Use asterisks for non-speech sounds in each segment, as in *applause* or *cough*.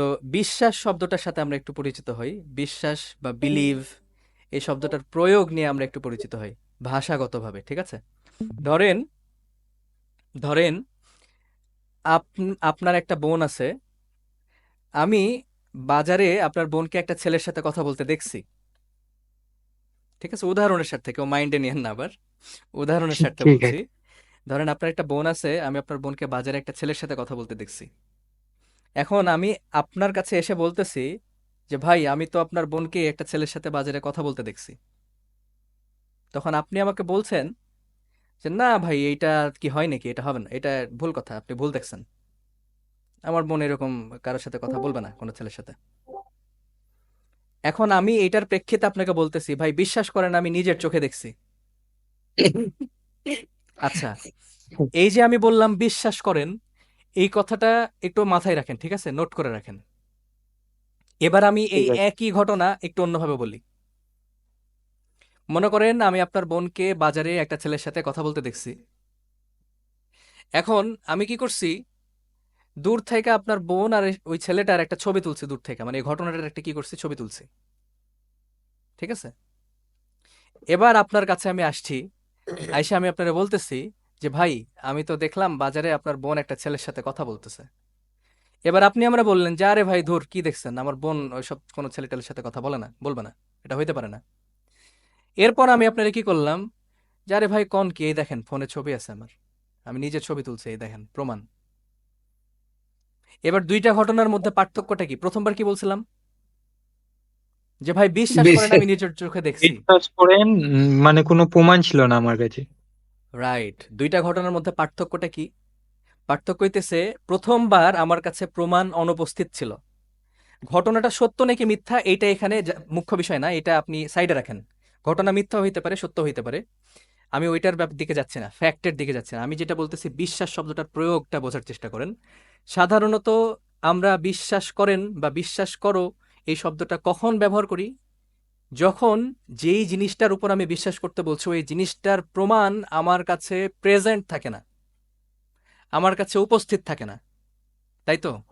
তো বিশ্বাস শব্দটার সাথে আমরা একটু পরিচিত হই। বিশ্বাস বা বিলিভ এই শব্দটার প্রয়োগ নিয়ে আমরা একটু পরিচিত হই ভাষাগতভাবে ঠিক আছে? ধরেন ধরেন আপনার একটা বোন আছে। আমি বাজারে আপনার বোনকে একটা ছেলের সাথে কথা বলতে দেখছি। ঠিক আছে? উদাহরণের সাথে কেউ মাইন্ডে নিয়েন না আবার। উদাহরণের *laughs* সাথে বলছি। ধরেন আপনার একটা বোন আছে আমি আপনার বোনকে বাজারে একটা ছেলের সাথে কথা বলতে দেখছি। এখন আমি আপনার কাছে এসে বলতেছি যে, ভাই, আমি তো আপনার বোনকে একটা ছেলের সাথে বাজারে কথা বলতে দেখছি। তখন আপনি আমাকে বলছেন যে, না ভাই, এইটা কি হয় নাকি? এটা হবে না। এটা ভুল কথা, আপনি ভুল দেখছেন। আমার বোন এরকম কারোর সাথে কথা বলবে না, কোনো ছেলের সাথে। এখন আমি এইটার প্রেক্ষিতে আপনাকে বলতেছি, ভাই, বিশ্বাস করেন, আমি নিজের চোখে দেখছি। আচ্ছা এই যে আমি বললাম, বিশ্বাস করেন এই কথাটা একটু মাথায় রাখেন ঠিক আছে? নোট করে রাখেন। এবার আমি এই একই ঘটনা একটু অন্যভাবে বলি। মনে করেন আমি আপনার বোনকে বাজারে একটা ছেলের সাথে কথা বলতে দেখছি। এখন আমি কি করছি? দূর থেকে আপনার বোন আর ওই ছেলেটার একটা ছবি তুলছি দূর থেকে। মানে এই ঘটনাটার একটা কি করছি? ছবি তুলছি। ঠিক আছে? এবার আপনার কাছে আমি আসছি। আইসা আমি আপনারা বলতেছি যে ভাই আমি তো দেখলাম বাজারে আপনার বোন একটা ছেলের সাথে কথা বলতেছে। এবার আপনি আমরা বললেন যে আরে ভাই ধুর কি দেখছেন? আমার বোন ওইসব কোনো ছেলে টেলের সাথে কথা বলে না বলবে না এটা হইতে পারে না। এরপর আমি আপনারা কি করলাম? যে আরে ভাই কোন কি? এই দেখেন ফোনে ছবি আছে আমার। আমি নিজের ছবি তুলছি এই দেখেন প্রমাণ। এবার দুইটা ঘটনার মধ্যে পার্থক্যটা কি? প্রথমবার কি বলছিলাম? যে ভাই বিশ্বাস করেন আমি নিজের চোখে দেখছি। বিশ্বাস করেন মানে কোনো প্রমাণ ছিল না আমার কাছে। রাইট দুইটা ঘটনার মধ্যে পার্থক্যটা কি? পার্থক্য হইতেছে, প্রথমবার আমার কাছে প্রমাণ অনুপস্থিত ছিল। ঘটনাটা সত্য নাকি মিথ্যা, এইটা এখানে মুখ্য বিষয় না, এটা আপনি সাইডে রাখেন। ঘটনা মিথ্যা হইতে পারে, সত্য হইতে পারে। আমি ওইটার দিকে যাচ্ছি না ফ্যাক্টের দিকে যাচ্ছি না। আমি যেটা বলতেছি, বিশ্বাস শব্দটার প্রয়োগটা বোঝার চেষ্টা করেন। সাধারণত আমরা বিশ্বাস করেন বা বিশ্বাস করো, এই শব্দটা কখন ব্যবহার করি? যখন যেই জিনিসটার উপর আমি বিশ্বাস করতে বলছি ওই জিনিসটার প্রমাণ আমার কাছে প্রেজেন্ট থাকে না। আমার কাছে উপস্থিত থাকে না। তাই তো?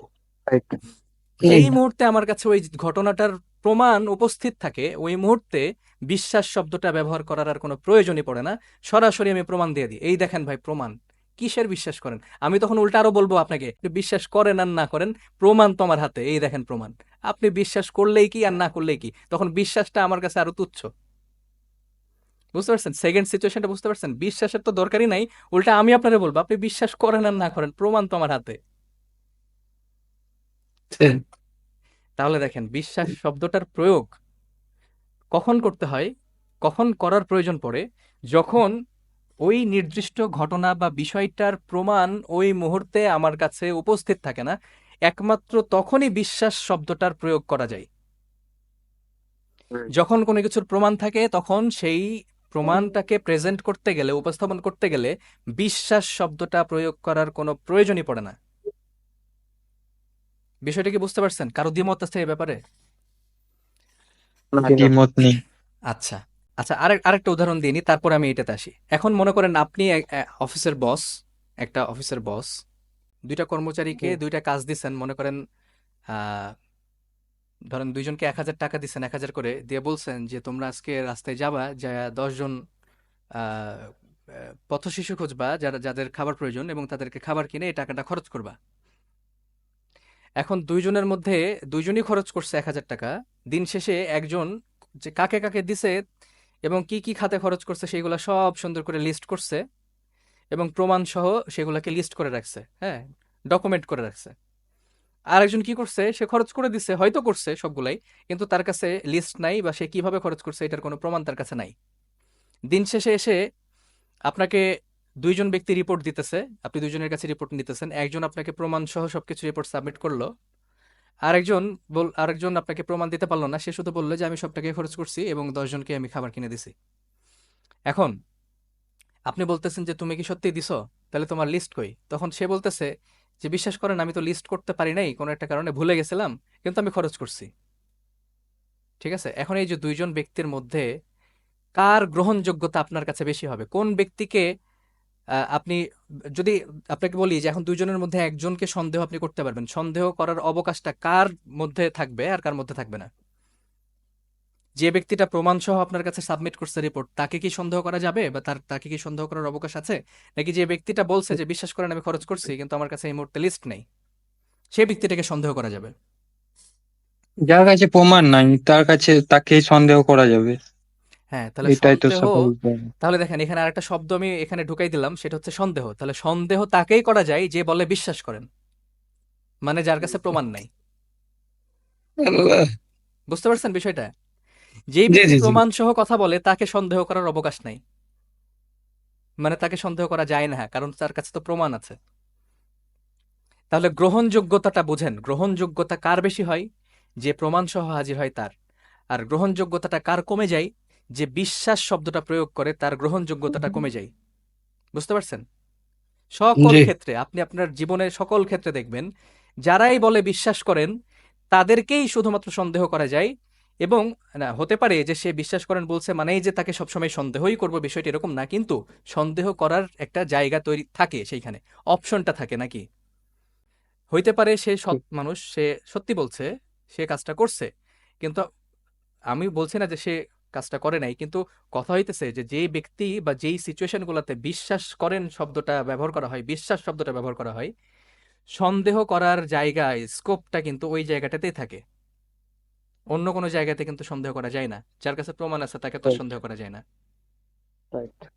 এই মুহূর্তে আমার কাছে ওই ঘটনাটার প্রমাণ উপস্থিত থাকে ওই মুহূর্তে বিশ্বাস শব্দটা ব্যবহার করার আর কোনো প্রয়োজনই পড়ে না। সরাসরি আমি প্রমাণ দিয়ে দিই। এই দেখেন ভাই প্রমাণ। কিসের বিশ্বাস করেন? আমি তখন উল্টা আরও বলব আপনাকে বিশ্বাস করেন আর না করেন, প্রমাণ তোমার হাতে, এই দেখেন প্রমাণ। আপনি বিশ্বাস করলেই কি আর না করলেই কি? তখন বিশ্বাসটা আমার কাছে আরও তুচ্ছ। বুঝতে পারছেন? সেকেন্ড সিচুয়েশনটা বুঝতে পারছেন? বিশ্বাসের তো দরকারই নাই। উল্টা আমি আপনারে বলব, আপনি বিশ্বাস করেন আর না করেন, প্রমাণ তো আমার হাতে। তাহলে দেখেন, বিশ্বাস শব্দটার প্রয়োগ কখন করতে হয়? কখন করার প্রয়োজন পড়ে? যখন ওই নির্দিষ্ট ঘটনা বা বিষয়টার প্রমাণ ওই মুহূর্তে আমার কাছে উপস্থিত থাকে না। একমাত্র তখনই বিশ্বাস শব্দটার প্রয়োগ করা যায়। যখন কোনো কিছুর প্রমাণ থাকে তখন সেই প্রমাণটাকে প্রেজেন্ট করতে গেলে উপস্থাপন করতে গেলে বিশ্বাস শব্দটা প্রয়োগ করার কোনো প্রয়োজনই পড়ে না। বিষয়টা কি বুঝতে পারছেন? কারও দ্বিমত আছে এই ব্যাপারে? আচ্ছা। আচ্ছা আরেক আরেকটা উদাহরণ দিয়ে নি তারপর আমি এটাতে আসি। এখন মনে করেন আপনি অফিসের বস একটা অফিসের বস দুইটা কর্মচারীকে দুইটা কাজ দিচ্ছেন মনে করেন ধরেন দুইজনকে এক হাজার টাকা দিচ্ছেন এক হাজার করে দিয়ে বলছেন যে তোমরা আজকে রাস্তায় যাবা যা দশজন আহ, পথশিশু খুঁজবা যারা যাদের খাবার প্রয়োজন এবং তাদেরকে খাবার কিনে এই টাকাটা খরচ করবা। এখন দুইজনের মধ্যে দুইজনই খরচ করছে এক হাজার টাকা দিন শেষে একজন যে কাকে কাকে দিছে এবং কি কি খাতে খরচ করছে সেগুলো সব সুন্দর করে লিস্ট করছে এবং প্রমাণ সহ সেগুলোকে লিস্ট করে রাখছে হ্যাঁ ডকুমেন্ট করে রাখছে। আর একজন কি করছে, সে খরচ করে দিছে, হয়তো করছে সবগুলাই, কিন্তু তার কাছে লিস্ট নাই বা সে কীভাবে খরচ করছে এটার কোনো প্রমাণ তার কাছে নাই। দিন শেষে এসে আপনাকে দুইজন ব্যক্তি রিপোর্ট দিতেছে, আপনি দুইজনের কাছে রিপোর্ট নিতেছেন, একজন আপনাকে প্রমাণ সহ সবকিছু রিপোর্ট সাবমিট করল আরেকজন বল, আরেকজন আপনাকে প্রমাণ দিতে পারল না, সে শুধু বলল যে আমি সব টাকাই খরচ করছি এবং দশজনকে আমি খাবার কিনে দিছি। এখন, আপনি বলতেছেন যে তুমি কি সত্যি দিছো? তাহলে তোমার লিস্ট কই? তখন সে বলতেছে যে, বিশ্বাস করেন, আমি তো লিস্ট করতে পারি নাই, কোনো একটা কারণে ভুলে গেছিলাম, কিন্তু আমি খরচ করছি। ঠিক আছে? এখন এই যে দুইজন ব্যক্তির মধ্যে কার গ্রহণযোগ্যতা আপনার কাছে বেশি হবে? কোন ব্যক্তিকে আপনি যদি আপনাকে বলি যে এখন দুইজনের মধ্যে একজনকে সন্দেহ আপনি করতে পারবেন, সন্দেহ করার অবকাশটা কার মধ্যে থাকবে আর কার মধ্যে থাকবে না? যে ব্যক্তিটা প্রমাণ সহ আপনার কাছে সাবমিট করছে রিপোর্ট তাকে কি সন্দেহ করা যাবে বা তার, তাকে কি সন্দেহ করার অবকাশ আছে? নাকি যে ব্যক্তিটা বলছে যে বিশ্বাস করেন আমি খরচ করছি, কিন্তু আমার কাছে এই মুহূর্তে লিস্ট নেই, সেই ব্যক্তিটাকে সন্দেহ করা যাবে? যার কাছে প্রমাণ নাই, তার কাছে তাকে সন্দেহ করা যাবে। হ্যাঁ তাহলে এটাই তো সন্দেহ স্বাভাবিক ব্যাপার। তাহলে দেখেন এখানে আরেকটা শব্দ আমি এখানে ঢুকাই দিলাম সেটা হচ্ছে সন্দেহ। তাহলে সন্দেহ তাকেই করা যায় যে বলে বিশ্বাস করেন। মানে যার কাছে প্রমাণ নাই। আল্লাহ। বুঝতে পারছেন বিষয়টা? যেই জি, ব্যক্তি জি, জি। প্রমাণ সহ কথা বলে তাকে সন্দেহ করার অবকাশ নাই। মানে তাকে সন্দেহ করা যায় না কারণ তার কাছে তো প্রমাণ আছে। তাহলে গ্রহণযোগ্যতাটা বুঝেন। গ্রহণযোগ্যতা কার বেশি হয়? যে প্রমাণ সহ হাজির হয় তার। আর গ্রহণযোগ্যতাটা কার কমে যায়? যে বিশ্বাস শব্দটা প্রয়োগ করে তার গ্রহণযোগ্যতাটা কমে যায়। বুঝতে পারছেন? সকল ক্ষেত্রে আপনি আপনার জীবনের সকল ক্ষেত্রে দেখবেন যারাই বলে বিশ্বাস করেন তাদেরকেই শুধুমাত্র সন্দেহ করা যায় এবং না হতে পারে যে সে বিশ্বাস করেন বলছে মানেই যে তাকে সবসময় সন্দেহই করব বিষয়টি এরকম না কিন্তু সন্দেহ করার একটা জায়গা তৈরি থাকে সেইখানে অপশনটা থাকে নাকি? হইতে পারে সে সৎ মানুষ সে সত্যি বলছে সে কাজটা করছে কিন্তু আমি বলছি না যে সে কাজটা করে নাই। কিন্তু কথা হইতেছে যে যে ব্যক্তি বা যেই সিচুয়েশনগুলোতে বিশ্বাস করেন শব্দটা ব্যবহার করা হয় বিশ্বাস শব্দটা ব্যবহার করা হয় সন্দেহ করার জায়গায় স্কোপটা কিন্তু ওই জায়গাটাতেই থাকে। অন্য কোনো জায়গাতে কিন্তু সন্দেহ করা যায় না। যার কাছে প্রমাণ আছে তাকে তো সন্দেহ করা যায় না।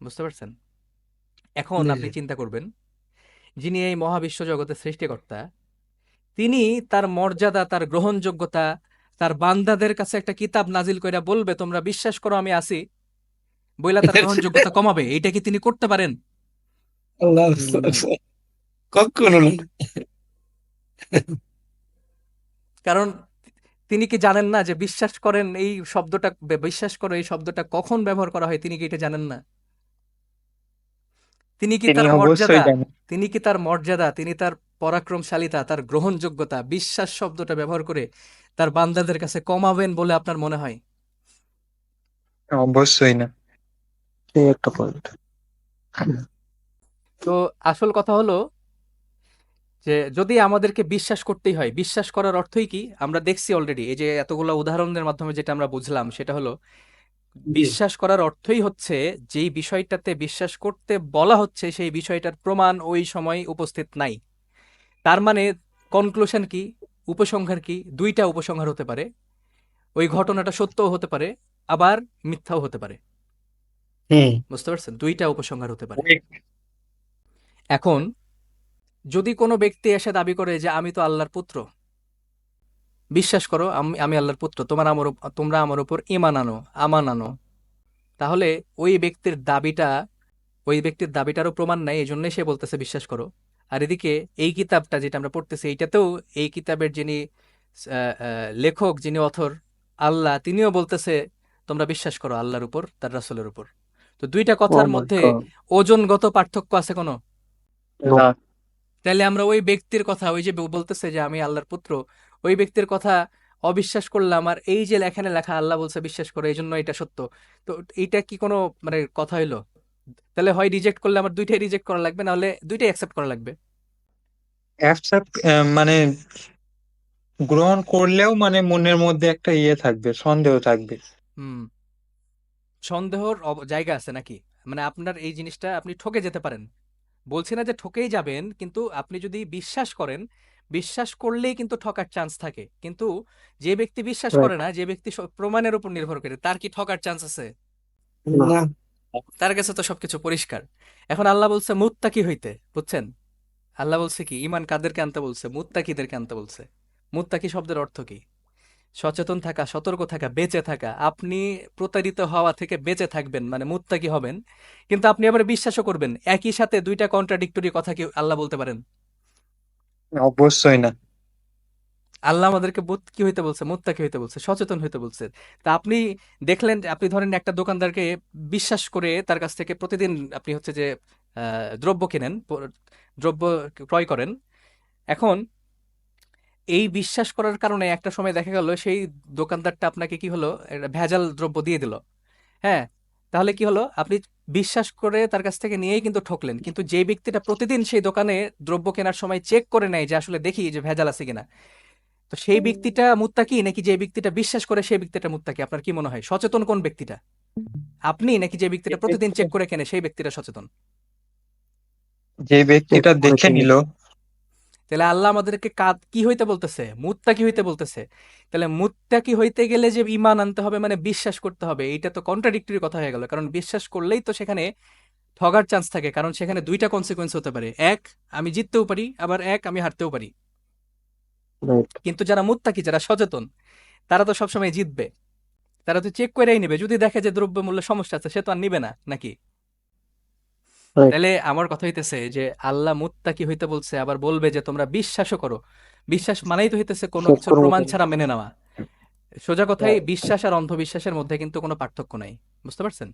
বুঝতে পারছেন? এখন আপনি চিন্তা করবেন যিনি এই মহাবিশ্ব জগতের সৃষ্টিকর্তা তিনি তার মর্যাদা তার গ্রহণযোগ্যতা তার বান্দাদের কাছে একটা কিতাব নাজিল কইরা বলবে তোমরা বিশ্বাস করো আমি আসি বইলা তার *laughs* গ্রহণযোগ্যতা কমাবে। এইটা কি তিনি করতে পারেন? আল্লাহ কখনো কারণ তিনি কি জানেন না যে বিশ্বাস করেন এই শব্দটা বিশ্বাস করো এই শব্দটা কখন ব্যবহার করা হয়? তিনি কি এটা জানেন না? তিনি কি তার মর্যাদা তিনি কি তার মর্যাদা তিনি তার পরাক্রমশালিতা তার গ্রহণযোগ্যতা বিশ্বাস শব্দটা ব্যবহার করে তার বান্দাদের কাছে কমাবেন বলে আপনার মনে হয়? অবশ্যই না। একটা পয়েন্ট তো আসল কথা হলো যে যদি আমাদেরকে বিশ্বাস করতেই হয় বিশ্বাস করার অর্থই কি? আমরা দেখছি অলরেডি এই যে এতগুলো উদাহরণের মাধ্যমে যেটা আমরা বুঝলাম সেটা হলো বিশ্বাস করার অর্থই হচ্ছে যেই বিষয়টাতে বিশ্বাস করতে বলা হচ্ছে সেই বিষয়টার প্রমাণ ওই সময় উপস্থিত নাই। তার মানে কনক্লুশন কি? উপসংহার কি? দুইটা উপসংহার হতে পারে। ওই ঘটনাটা সত্যও হতে পারে আবার মিথ্যাও হতে পারে। বুঝতে পারছেন? দুইটা উপসংহার হতে পারে। এখন যদি কোনো ব্যক্তি এসে দাবি করে যে আমি তো আল্লাহর পুত্র বিশ্বাস করো আমি আমি আল্লাহর পুত্র তোমার আমার তোমরা আমার উপর ইমান আনো আমান আনো তাহলে ওই ব্যক্তির দাবিটা ওই ব্যক্তির দাবিটারও প্রমাণ নাই এই জন্যই সে বলতেছে বিশ্বাস করো। আর এদিকে এই কিতাবটা যেটা আমরা পড়তেছি এইটাতেও এই কিতাবের যিনি লেখক যিনি অথর আল্লাহ তিনিও বলতেছে তোমরা বিশ্বাস করো আল্লাহর উপর তার রাসূলের উপর। তো দুইটা কথার মধ্যে ওজনগত পার্থক্য আছে কোনো? তাহলে আমরা ওই ব্যক্তির কথা ওই যে বলতেছে যে আমি আল্লাহর পুত্র ওই ব্যক্তির কথা অবিশ্বাস করলাম আর এই যে এখানে লেখা আল্লাহ বলছে বিশ্বাস করো এই জন্য এটা সত্য। তো এইটা কি কোনো মানে কথা হইল? তাহলে হয় রিজেক্ট করলে আমার দুইটাই রিজেক্ট করা লাগবে নাহলে দুইটাই অ্যাকসেপ্ট করা লাগবে। অ্যাকসেপ্ট মানে গ্রহণ করলেও মানে মনের মধ্যে একটা ইয়ে থাকবে সন্দেহ থাকবে। হুম। সন্দেহর অব- জায়গা আছে নাকি? মানে আপনার এই জিনিসটা আপনি ঠকে যেতে পারেন। বলছি না যে ঠকেই যাবেন কিন্তু আপনি যদি বিশ্বাস করেন বিশ্বাস করলেই কিন্তু ঠকার চান্স থাকে। কিন্তু যে ব্যক্তি বিশ্বাস করে না যে ব্যক্তি প্রমাণের উপর নির্ভর করে তার কি ঠকার চান্স আছে? না। তার কাছে তো সবকিছু পরিষ্কার। এখন আল্লাহ বলছে, মুত্তাকি হইতে। বুঝছেন? আল্লাহ বলছে কি ইমান কাদেরকে আনতে বলছে? মুত্তাকিদেরকে আনতে বলছে? মুত্তাকি শব্দের অর্থ কি? সচেতন থাকা, সতর্ক থাকা, বেঁচে থাকা। আপনি প্রতারিত হওয়া থেকে বেঁচে থাকবেন মানে মুত্তাকি হবেন। কিন্তু আপনি আবার বিশ্বাসও করবেন, একই সাথে দুইটা কন্ট্রাডিক্টরি কথা কি আল্লাহ বলতে পারেন? অবশ্যই না। আল্লাহ আমাদেরকে বুত কি হইতে বলছে? মুত্তাকি হইতে বলছে, সচেতন হইতে বলছে। তা আপনি দেখলেন আপনি ধরেন একটা দোকানদারকে বিশ্বাস করে তার কাছ থেকে প্রতিদিন আপনি হচ্ছে যে দ্রব্য কেনেন দ্রব্য ক্রয় করেন। এখন এই বিশ্বাস করার কারণে একটা সময় দেখা গেল, সেই দোকানদারটা আপনাকে কি হলো? ভেজাল দ্রব্য দিয়ে দিল। হ্যাঁ তাহলে কি হলো? আপনি বিশ্বাস করে তার কাছ থেকে নিয়েই কিন্তু ঠকলেন। কিন্তু যে ব্যক্তিটা প্রতিদিন সেই দোকানে দ্রব্য কেনার সময় চেক করে নেয় যে, আসলে দেখি যে ভেজাল আছে কিনা। তো সেই ব্যক্তিটা মুত্তাকি নাকি যে ব্যক্তিটা বিশ্বাস করে সেই ব্যক্তিটা মুত্তাকি? আপনার কি মনে হয়? সচেতন কোন ব্যক্তিটা? আপনি নাকি যে ব্যক্তিটা প্রতিদিন চেক করে কেনে সেই ব্যক্তিটা সচেতন? যে ব্যক্তিটা দেখে নিল। তাহলে আল্লাহ আমাদেরকে কাদ কি হইতে বলতেছে? মুত্তাকি হইতে বলতেছে। তাহলে মুত্তাকি হইতে গেলে যে ঈমান আনতে হবে মানে বিশ্বাস করতে হবে এটা তো কন্ট্রাডিক্টরি কথা হয়ে গেল। কারণ বিশ্বাস করলেই তো সেখানে ঠগার চান্স থাকে কারণ সেখানে দুইটা কনসিকোয়েন্স হতে পারে। এক আমি জিততেও পারি আবার এক আমি হারতেও পারি। কিন্তু যারা মুত্তাকি যারা সচেতন তারা তো সবসময় জিতবে। তারা তো চেক করেই নেবে। যদি দেখে যে দ্রব্য মূল্য সমস্যা আছে সে তো আর নিবে না নাকি? তাহলে আমার কথা হইতেছে যে আল্লাহ মুত্তাকি হইতে বলছে আবার বলবে যে তোমরা বিশ্বাসও করো। বিশ্বাস মানেই তো হইতেছে কোনো কিছু প্রমাণ ছাড়া মেনে নেওয়া। সোজা কথাই বিশ্বাস আর অন্ধবিশ্বাসের মধ্যে কিন্তু কোনো পার্থক্য নাই। বুঝতে পারছেন?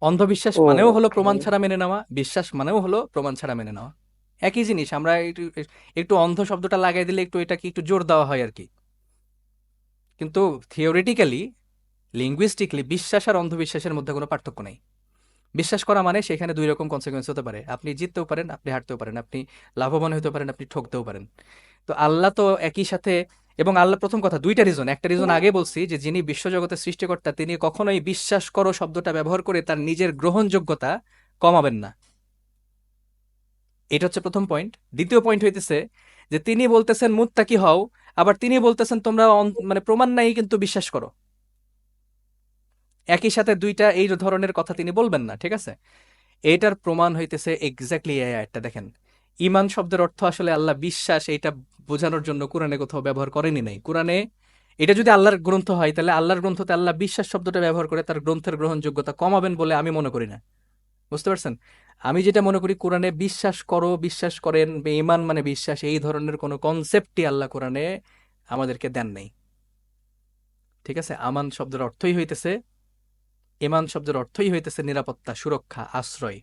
অন্ধবিশ্বাস মানেও হলো প্রমাণ ছাড়া মেনে নেওয়া বিশ্বাস মানেও হলো প্রমাণ ছাড়া মেনে নেওয়া। একই জিনিস, আমরা একটু একটু অন্ধ শব্দটা লাগাই দিলে একটু এটাকে একটু জোর দেওয়া হয় আর কি। কিন্তু থিওরিটিক্যালি লিঙ্গুইস্টিকলি বিশ্বাস আর অন্ধবিশ্বাসের মধ্যে কোনো পার্থক্য নেই। বিশ্বাস করা মানে সেখানে দুই রকম কনসিকুয়েন্স হতে পারে। আপনি জিততেও পারেন, আপনি হারতেও পারেন, আপনি লাভবান হতে পারেন, আপনি ঠকতেও পারেন। তো আল্লাহ তো একই সাথে, এবং আল্লাহ প্রথম কথা, দুইটা রিজন একটা রিজন আগে বলছি যে যিনি বিশ্বজগতের সৃষ্টিকর্তা, তিনি কখনোই বিশ্বাস করো শব্দটা ব্যবহার করে তার নিজের গ্রহণযোগ্যতা কমাবেন না। এটা হচ্ছে প্রথম পয়েন্ট দ্বিতীয় পয়েন্ট হইতেছে যে তিনি বলতেছেন, মুত্তাকি হও? আবার তিনি বলতেছেন, তোমরা মানে প্রমাণ নাই কিন্তু বিশ্বাস করো। একই সাথে দুইটা এই ধরনের কথা তিনি বলবেন না, ঠিক আছে? এটার প্রমাণ হইতেছে এক্স্যাক্টলি এই দেখেন। ইমান শব্দের অর্থ আসলে আল্লাহ বিশ্বাস, এইটা বোঝানোর জন্য কোরআনে কোথাও ব্যবহার করেনি নাই। কোরআনে এটা যদি আল্লাহর গ্রন্থ হয়, তাহলে আল্লাহর গ্রন্থতে আল্লাহ বিশ্বাস শব্দটা ব্যবহার করে তার গ্রন্থের গ্রহণযোগ্যতা কমাবেন বলে আমি মনে করি না। বুঝতে পারছেন? আমি যেটা মনে করি, কোরআনে বিশ্বাস করো, বিশ্বাস করেন ইমান মানে বিশ্বাস, এই ধরনের কোনো কনসেপ্টই আল্লাহ কোরআনে আমাদেরকে দেন নাই। ঠিক আছে? আমান শব্দের অর্থই হইতেছে ইমান শব্দের অর্থই হইতেছে নিরাপত্তা, সুরক্ষা, আশ্রয়।